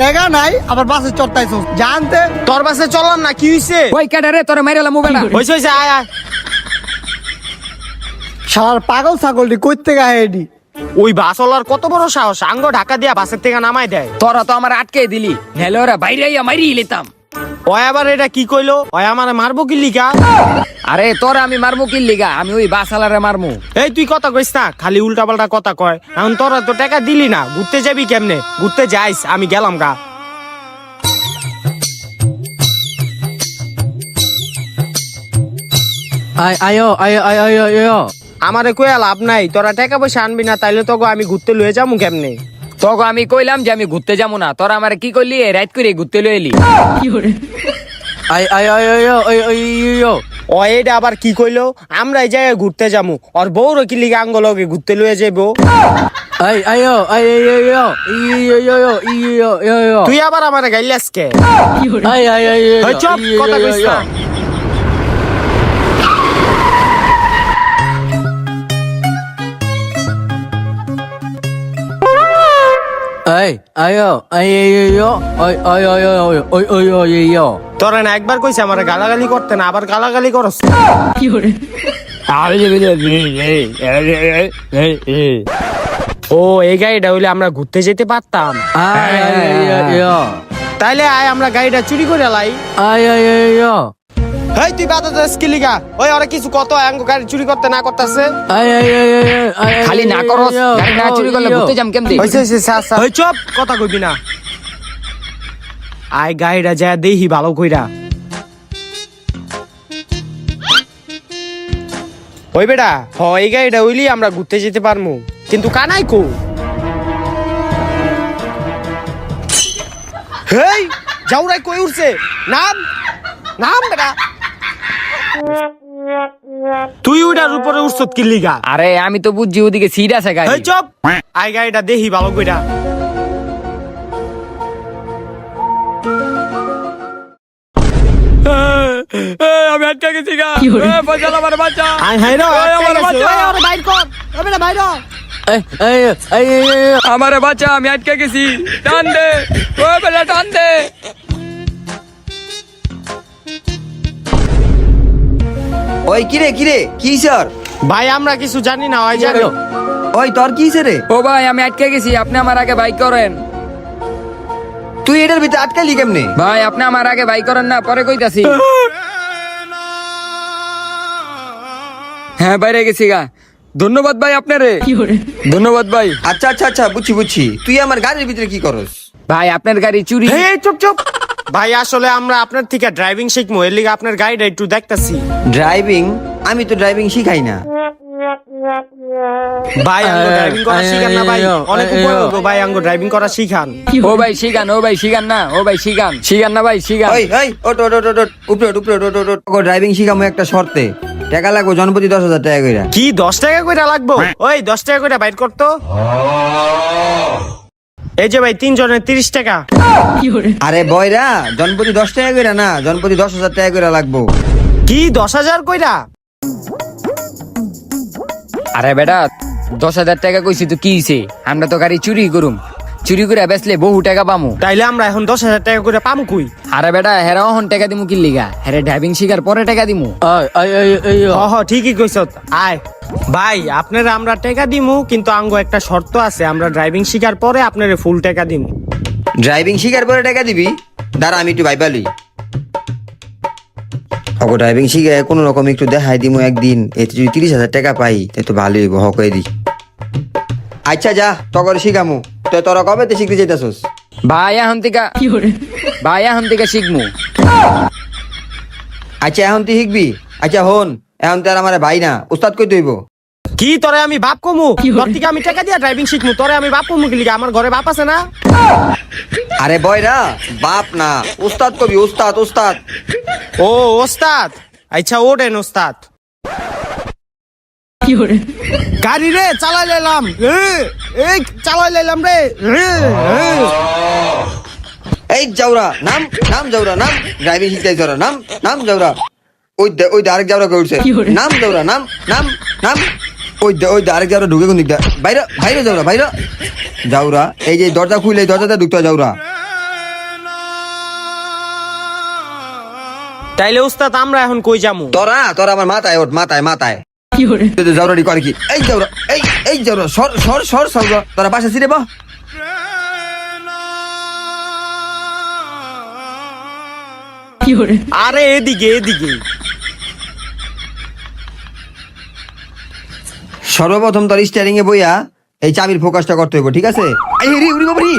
টেকা নাই আবার বাসে চড়তাইছো জানতে তোর বাসে চললাম না কি হইছে? ওই কেডা রে তোরে মাইরালা মোবাইলটা হইছে হইছে আয় আয়। শালার পাগল ছাগলটি কইতে গায়ে এডি ওই বাসওয়ালার কত বড় সাহস? আঙ্গ ঢাকা দিয়া বাসের থেকে নামাই দেয়। তোরা তো আমার আটকে দিলি। নেলে ওরা বাইরে আইয়া মাইরি লিতাম। ওই আবার এটা কি কইলো? ওই আমারে মারবো কি লিগা? আরে তোরা আমি মারমু কি লিগা? আমি ওই বাসালারে মারমু। এই তুই কথা কইস না খালি উল্টা পাল্টা কথা কয়। এখন তোরা তো টাকা দিলি না ঘুরতে যাবি কেমনে? ঘুরতে যাইস আমি গেলাম গা। আয় আয়ো আয়ো আয়ো আয়ো আয়ো। আমারে কইয়া লাভ নাই তোরা টাকা পয়সা আনবি না তাইলে তো আমি ঘুরতে লয়ে যাব কেমনে? তোকে আমি কইলাম যে আমি ঘুরতে যাব না তোরা আমার কি করলি রাইট করে ঘুরতে লই এলি আবার কি কইলো আমরা এই জায়গায় ঘুরতে যাব আর বউর কি লিগে আঙ্গল ঘুরতে লয়ে যাব তুই আবার আমার গাইলাস কে চপ কথা এই আয়ো আই আয়ো ওই না একবার কইছে আমারে গালাগালি করতে না আবার গালাগালি করছ কি করে ও এই গাড়িটা হইলে আমরা ঘুরতে যেতে পারতাম তাইলে আয় আমরা গাড়িটা চুরি করে লাই আয় আয় আয় হেই তুই বাধা দেস কি লিগা? ওই ওরা কিছু কত গাড়ি চুরি করতে না করতেছে? খালি না করস গাড়ি না চুরি করলে ঘুরতে যাম কেমনে? হইছে হইছে স্যার স্যার ওই চুপ কথা কইবি না। গাড়িটা যা দেহি ভালো কইরা। ওই বেটা হ এই গাড়িটা হইলি আমরা ঘুরতে যেতে পারমু। কিন্তু কানাই কো? হেই যাওরাই কই উঠছে? নাম নাম বেটা। তুই ওইটার উপরে উঠছত কি লিগা? আরে আমি তো বুঝছি ওদিকে সিট আছে গাড়ি। এই চুপ। আই গাড়িটা দেহি ভালো কইরা। আমি আটকে গেছি গা বাঁচাল আমার বাচ্চা আই হাইরো ওই আমার। বাইর কর। বাইর বাচ্চা আমি আটকে গেছি। টান দে। ও বেলা টান দে। ওই কিরে কিরে? কি স্যার ভাই আমরা কিছু জানি না ওই জানো। ওই তোর কি রে ও ভাই আমি আটকে গেছি আপনি আমার আগে বাইক করেন। তুই এটার ভিতরে আটকালি কেমনে? ভাই আপনি আমার আগে বাইক করেন না পরে কইতাছি। হ্যাঁ বাইরে গেছি গা। ধন্যবাদ ভাই আপনারে। ধন্যবাদ ভাই। আচ্ছা আচ্ছা আচ্ছা বুঝছি বুঝছি। তুই আমার গাড়ির ভিতরে কি করস? ভাই আপনার গাড়ি চুরি। চুপ চুপ। ভাই আসলে আমরা আপনার থেকে ড্রাইভিং শিখব এর লিগে আপনার গাড়িটা একটু দেখতাছি। ড্রাইভিং আমি তো ড্রাইভিং শিখাই না। ভাই আঙ্গ ড্রাইভিং করা শিখান না ভাই। অনেক উপর ভাই আঙ্গ ড্রাইভিং করা শিখান। ও ভাই শিখান ও ভাই শিখান না ও ভাই শিখান শিখান না ভাই শিখান। ওই ওই ওট ওট ওট ওট ওট, উপরে। ড্রাইভিং শিখামো একটা শর্তে। টাকা লাগবো জনপ্রতি দশ হাজার টাকা কইরা। কি দশ টাকা কইরা লাগবো? ওই দশ টাকা কইরা বাইর করতো। এই যে ভাই তিনজনের তিরিশ টাকা। আরে বয়রা জনপতি দশ টাকা কইরা না জনপতি দশ হাজার টাকা কইরা লাগবো। কি দশ হাজার কইরা? আরে বেটা দশ হাজার টাকা কইছি তো কি হইছে? আমরা তো গাড়ি চুরি করুম। চুরি করে বেচলে বহু টাকা পামু। তাইলে আমরা এখন দশ হাজার টাকা করে পামু কই? আরে বেটা হেরা অহন টাকা দিমু কি লিগা? হেরে ড্রাইভিং শিখার পরে টাকা দিমু। হ ঠিকই কইছ। আয়। ভাই আপনারা আমরা টাকা দিমু কিন্তু আঙ্গ একটা শর্ত আছে আমরা ড্রাইভিং শিখার পরে আপনারে ফুল টাকা দিমু। ড্রাইভিং শিখার পরে টাকা দিবি? দাঁড়া আমি একটু ভাইবালি ওকে ড্রাইভিং শিখে কোনো রকম একটু দেখাই দিমু একদিন এতে যদি তিরিশ হাজার টাকা পাই তাই তো ভালোই হইব হক দি। আচ্ছা যা তখন শিখামু। তো তোরা কবে তে শিখতে যেতেছস ভাই এখন থেকে ভাই এখন থেকে শিখমু। আচ্ছা এখন তুই শিখবি? আচ্ছা হন এখন তো আর আমার ভাই না। উস্তাদ কই দইব কি তোরে আমি বাপ কমু? তোর থেকে আমি টাকা দিয়া ড্রাইভিং শিখমু। তোরে আমি বাপ কমু কি লিগা? আমার ঘরে বাপ আছে না? আরে বয়রা বাপ না। উস্তাদ কবি উস্তাদ উস্তাদ। ও ওস্তাদ। আচ্ছা ওডেন ওস্তাদ। গাড়ি রে চালাই লাইলাম। এই চালাই লাইলাম রে। এই যাওরা নাম নাম যাওরা নাম। ড্রাইভিং শিখতে যাওরা নাম নাম যাওরা ওই ওই ডাইরেক্ট যাওরা করছে নাম যাওরা নাম নাম নাম। ওই ওই ডাইরেক্ট যাওরা ঢুকে কোন দিকটা বাইরে বাইরে যাওরা বাইরে। যাওরা এই যে দরজা খুলে দরজাটা ঢুকতে যাওরা তাইলে উস্তাদ আমরা এখন কই যামু? তোরা তোরা আমার মাথায় ওঠ মাথায় মাথায়। করে কি? এই জাউরা এই এই জাউরা সর সর সর সর তোরা পাশে ছিড়ে বা আরে এদিকে এদিকে। সর্বপ্রথম তোর স্টিয়ারিং এ বইয়া এই চাবির ফোকাসটা করতে হইব ঠিক আছে? এই রে উড়ি বাবরি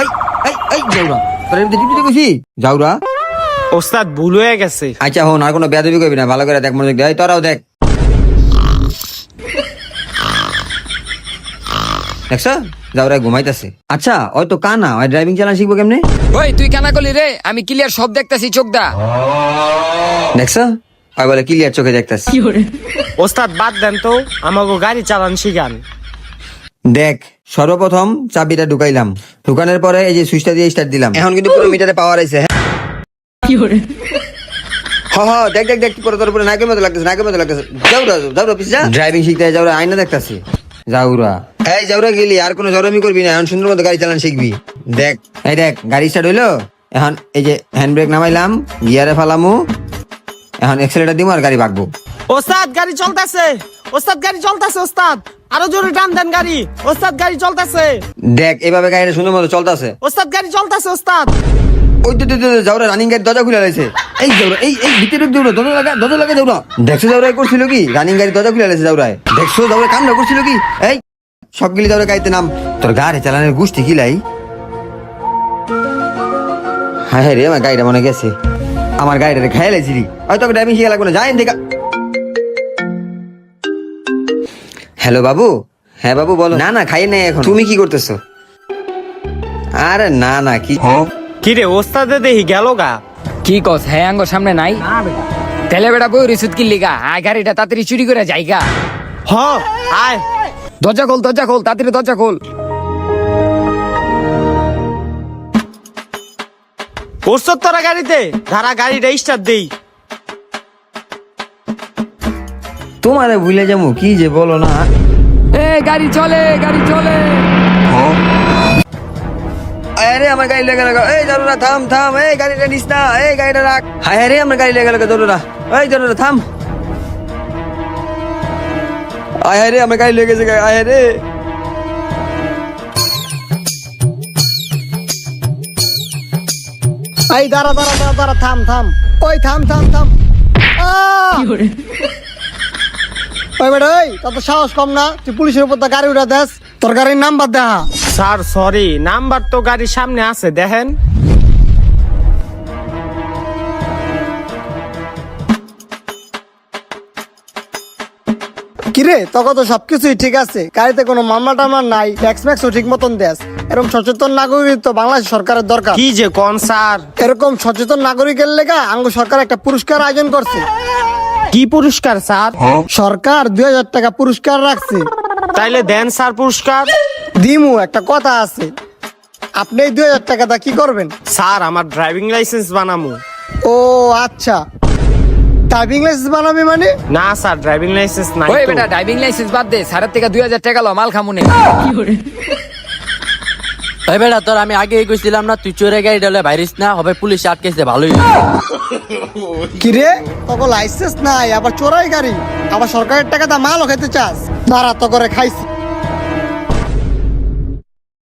এই এই এই জাউরা তোর এমনি টিপতে কইছি জাউরা। ওস্তাদ ভুল হয়ে গেছে। আচ্ছা হন আর কোনো বেয়াদবি করবি না ভালো করে দেখ মনোযোগ দে। তোরাও দেখ। দেখছ? জাউরা ঘুমাইতাছে। আচ্ছা ওই তো কানা ওই ড্রাইভিং চালান শিখব কেমনে? ওই তুই কেনা করলি রে? আমি ক্লিয়ার সব দেখতাছি চোখ দা। দেখছ? ওই বলে ক্লিয়ার চোখে দেখতাছি। ওস্তাদ বাদ দেন তো আমাকে গাড়ি চালান শিখান। দেখ সর্বপ্রথম চাবিটা ঢুকাইলাম। ঢুকানোর পরে এই যে সুইচটা দিয়ে স্টার্ট দিলাম। এখন কিন্তু পুরো মিটারে পাওয়ার আইছে হ্যাঁ? হ হ দেখ দেখ দেখ পুরো তোর পুরো নাকের মতো লাগতেছে নাকের মতো লাগতেছে। যাউরা যাউরা পিছে যা। ড্রাইভিং শিখতে যাউরা আইনা দেখতাছি। এই গেলি আর কোনো জরমি করবি না এখন সুন্দর মতো গাড়ি চালান শিখবি। দেখ। এই দেখ গাড়ি স্টার্ট হইল এখন এই যে হ্যান্ড ব্রেক নামাইলাম গিয়ারে ফালামু এখন এক্সেলেটার দিমু আর গাড়ি ভাগবো ওস্তাদ গাড়ি চলতেছে। ওস্তাদ গাড়ি চলতেছে ওস্তাদ। আরও জোরে টান দেন গাড়ি। ওস্তাদ গাড়ি চলতেছে। দেখ এভাবে গাড়িটা সুন্দর মতো চলতেছে। ওস্তাদ গাড়ি চলতেছে ওস্তাদ। ওই তো যাওরা রানিং গাড়ি দরজা খুলে রয়েছে এই যাওরা এই এই ভিতরে দৌড়ো দরজা লাগা দরজা লাগা যাওরা দেখছ যাওরা করছিল কি? রানিং গাড়ি দরজা খুলে রয়েছে যাওরায় দেখছ যাওরা কামনা করছিল কি? এই সবগুলি যাওরা গাড়িতে নাম। তোর গাড়ি চালানোর গুষ্টি কিলাই হ্যাঁ হ্যাঁ রে আমার গাড়িটা মনে গেছে। আমার গাড়িটা খেয়ে লাইছি রে হয়তো ড্রাইভিং শিখে লাগবে না যাই দেখা হ্যালো বাবু? হ্যাঁ বাবু বলো। না না খাই নাই এখন। তুমি কি করতেছো? আরে না না কি? কি রে ওস্তাদে দেখি গেল গা। কি কস হ্যাঁ আঙ্গ সামনে নাই? তেলে বেটা বই রিসুদ কি লিগা আয় গাড়িটা তাড়াতাড়ি চুরি করে যাইগা হ আয়। দরজা খোল দরজা খোল তাড়াতাড়ি দরজা খোল। ওস্তাদ তোরা গাড়িতে? ধারা গাড়িটা স্টার্ট দেই। তোমারে ভুলে যাব কি যে বলো না? এ গাড়ি চলে গাড়ি চলে। আরে আমার গাড়ি লেগে লাগা এই জরুরা থাম থাম এই গাড়িটা নিস না এই গাড়িটা রাখ। হায় রে আমার গাড়ি লেগে লাগা জরুরা এই জরুরা থাম। আয় রে আমার গাড়ি লেগেছে আয় রে। এই দাঁড়া দাঁড়া দাঁড়া দাঁড়া থাম থাম। ওই থাম থাম থাম! ওই বেটা ওই তত সাহস কম না। তুই পুলিশের উপর তো গাড়ি উঠা দেস তোর গাড়ির নাম্বার দেখা স্যার সরি নাম্বার তো গাড়ির সামনে আছে দেখেন। কিরে তোকে তো সবকিছুই ঠিক আছে। গাড়িতে কোনো মামলা টামলা নাই ট্যাক্স ম্যাক্সও ঠিক মতন এরকম সচেতন নাগরিক তো বাংলাদেশ সরকারের দরকার। কি যে কোন স্যার? এরকম সচেতন নাগরিকের লেগা আঙ্গ সরকার একটা পুরস্কার আয়োজন করছে। কি পুরস্কার স্যার? সরকার দুই হাজার টাকা পুরস্কার রাখছে। তাইলে দেন স্যার পুরস্কার। দিমু একটা কথা আছে। আপনি এই দুই হাজার টাকাটা কি করবেন? স্যার আমার ড্রাইভিং লাইসেন্স বানামু। ও আচ্ছা। ড্রাইভিং লাইসেন্স বানাবে মানে? না স্যার ড্রাইভিং লাইসেন্স নাই ওই বেটা ড্রাইভিং লাইসেন্স বাদ দে স্যারের থেকে দুই হাজার টাকা লো মাল খামুনে বেটা তোর আমি আগে কইছিলাম না তুই চোরে গাড়ি ডালে বাইরিস না হবে পুলিশ আটকেছে ভালোই কিরে? তোকে লাইসেন্স নাই আবার চোরাই গাড়ি। আবার সরকারের টাকাটা মালও খেতে চাস। দাঁড়া তো করে খাইছি।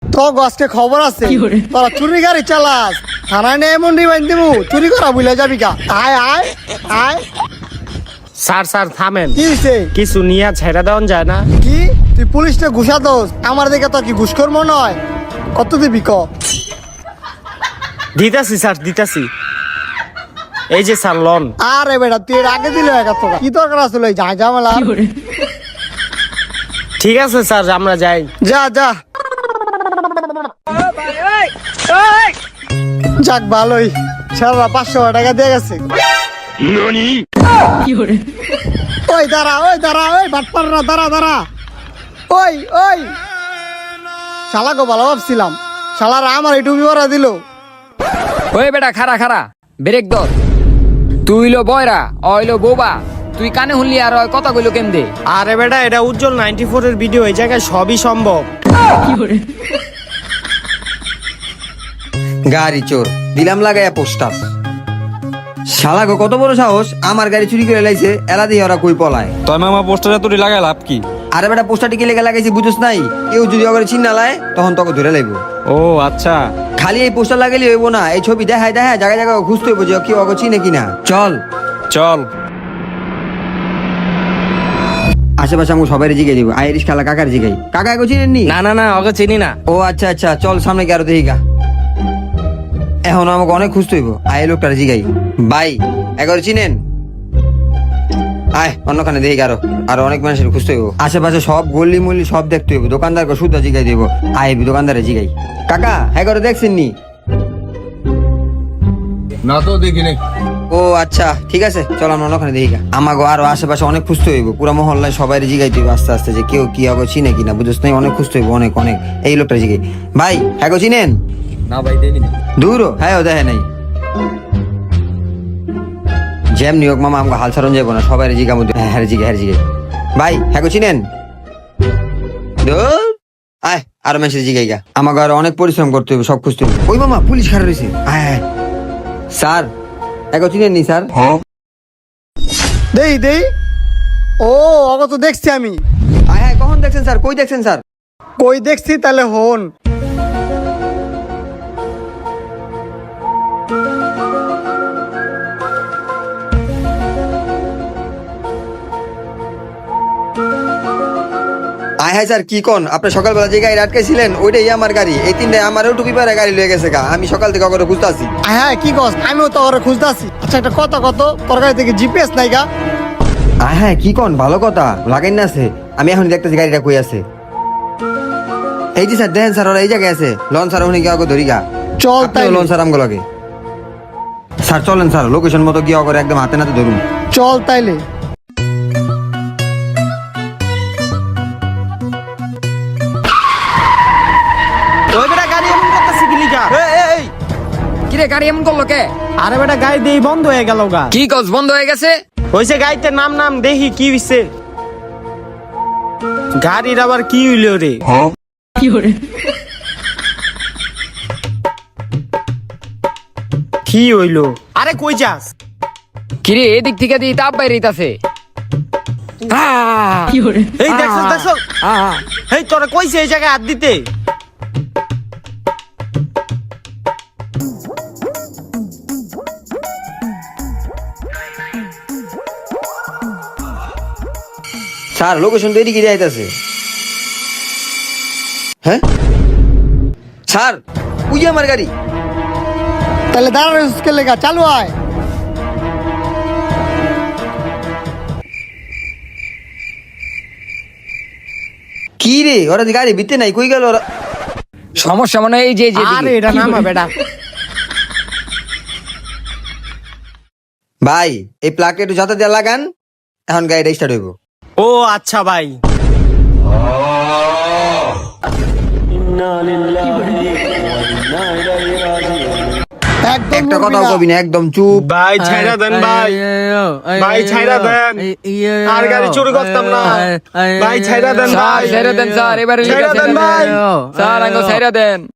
তো আজকে খবর আছে। তোরা চুরি গাড়ি চালাস। থানায় নিয়ে এমন রিমাইন দিবু চুরি করা ভুলে যাবি কা আয় আয় আয়। স্যার স্যার থামেন। কি হইছে? কিছু নিয়ে ছেড়ে দেওয়া যায় না। কি? তুই পুলিশটা ঘুষা দোস আমার দিকে তো কি ঘুষখোর মনে হয়? কত দিবি ক? দিতাছি স্যার দিতাছি। এই যে স্যার লন। আরে বেটা তুই এর আগে দিলে এক টাকা। কি দরকার আসলে যা ঝামেলা ঠিক আছে স্যার আমরা যাই। যা যা। যাক ভালোই। সারা পাঁচশো টাকা দিয়ে গেছে। ওই দাঁড়া ওই দাঁড়া ওই বাটপার না দাঁড়া দাঁড়া। ওই ওই। শালাকে ভালো ভাবছিলাম শালারা আমার এই টুপি ভরা দিল। ওই বেটা খারা খারা ব্রেক ধর। তুই লো বয়রা অইলো বোবা। তুই কানে শুনলি আর ওই কথা কইলো কেমদে আরে বেটা এটা উজ্জ্বল নাইনটি ফোর এর ভিডিও এই জায়গায় সবই সম্ভব। গাড়ি চোর দিলাম লাগাইয়া পোস্টার শালা গো কত বড় সাহস আমার গাড়ি চুরি করে লাইছে এলা দিয়ে ওরা কই পলায়। তোর মামা পোস্টারে তুই লাগাই লাভ কি? আরে বেটা পোস্টারটি কি লেগে লাগাইছি বুঝছ নাই? কেউ যদি ওকে চিন্না লায় তখন তোকে ধরে লাইবো। ও আচ্ছা। খালি এই পোস্টার লাগাইলে হইব না এই ছবি দেখায় দেখায় জায়গায় জায়গায় খুঁজতে হইব যে কেউ ওকে চিনে কিনা। চল। চল। আশেপাশে আমি সবাই জিগে দিব আইরিশ খালা কাকার জিগাই। কাকা এগো চিনেন নি? না না না ওকে চিনি না। ও আচ্ছা আচ্ছা চল সামনে কি আরও দেখি গা। এখন আমাকে অনেক খুঁজতে হইব আয় লোকটার জিগাই। ভাই এগারো চিনেন? আয় অন্যখানে দেখি আরও আরও অনেক মানুষের খুঁজতে হইব। আশেপাশে সব গল্লি মল্লি সব দেখতে হইব। দোকানদারকে শুদ্ধ জিগাই দিব আয় দোকানদারে জিগাই। কাকা এগারো দেখছেন নি না তো দেখিনি ও আচ্ছা ঠিক আছে। চল আমরা অন্যখানে দেখি গা। আমাকে আরও আশেপাশে অনেক খুঁজতে হইব। পুরা মহল্লায় সবাই জিগাই দিব আস্তে আস্তে যে কেউ কি আগে চিনে কিনা বুঝছ নাই? অনেক খুঁজতে হইব অনেক অনেক। এই লোকটা জিগাই। ভাই এগো চিনেন? না ভাই দেখিনি। দূর হ্যাঁ দেখে নাই। জ্যাম নিয়োগ মামা আমাকে হাল ছাড়ন যাব না সবাই জিগা মধ্যে হ্যাঁ হ্যাঁ জিগে হ্যাঁ জিগে। ভাই হ্যাঁ চিনেন? আয় আরও মেসেজ জিগাই গা আমাকে আর অনেক পরিশ্রম করতে হবে সব খুঁজতে হবে ওই মামা পুলিশ খারাপ রয়েছে আয় স্যার এগো চিনেন নি স্যার? দেই দেই। ও অগ তো দেখছি আমি। আয় আয় কখন দেখছেন স্যার? কই দেখছেন স্যার? কই দেখছি তাহলে হন। আয় হায় স্যার কি কোন? আপনি সকালবেলা যে গাড়ি আটকেছিলেন ওইটাই আমার গাড়ি। এই তিনটায় আমারও টুপি পারে গাড়ি লয়ে গেছে গা। আমি সকাল থেকে অগরে খুঁজতে আসি। হ্যাঁ কি কস? আমিও তো ওরা খুঁজতেছি আচ্ছা একটা কথা কত? তোর গাড়ি থেকে জিপিএস নাই গা। আয় হ্যাঁ কি কোন? ভালো কথা। লাগাই না আছে। আমি এখন দেখতেছি গাড়িটা কই আছে। এই যে স্যার দেখেন স্যার ওরা এই জায়গায় আছে। লন স্যার উনি গিয়ে ধরি গা। চল তাই লন স্যার আমগো লাগে। স্যার চলেন স্যার লোকেশন মতো গিয়ে করে একদম হাতে নাতে ধরুন। চল তাইলে। কিরে গাড়ি এমন করল কে? আরে বেটা গাড়ি দিয়ে বন্ধ হয়ে গেল গা। কি কস বন্ধ হয়ে গেছে? হইছে গাড়িতে নাম নাম দেখি কি হইছে। গাড়ির আবার কি হইল রে? কি হইল? আরে কই যাস? কিরে এদিক থেকে দিয়ে তাপ বাইরেইতাছে। এই দেখছ দেখছ? এই তোরা কইছে এই জায়গায় হাত দিতে। স্যার লোকেশন তো এদিকে যাইতেছে। হ্যাঁ? স্যার ওই যে আমার গাড়ি। তাহলে দাঁড়া কে লেগা চালু আয় কি রে ওরা যে গাড়ি বিতে নাই কই গেল ওরা? সমস্যা মনে হয় এই যে যে। আরে। এটা নামা বেটা। ভাই এই প্লাকে একটু যাতে দেওয়া লাগান এখন গাড়িটা স্টার্ট হইব। ও আচ্ছা ভাই একটা কথা কবি না একদম চুপ ভাই ছাইরা দেন ভাই ভাই ছাইরা দেন আর গাড়ি চুরি করতাম না ভাই ছাইরা দেন ভাই ছেড়ে দেন স্যার এবারে ছাইরা দেন ভাই স্যার আঙ্গ ছেড়ে দেন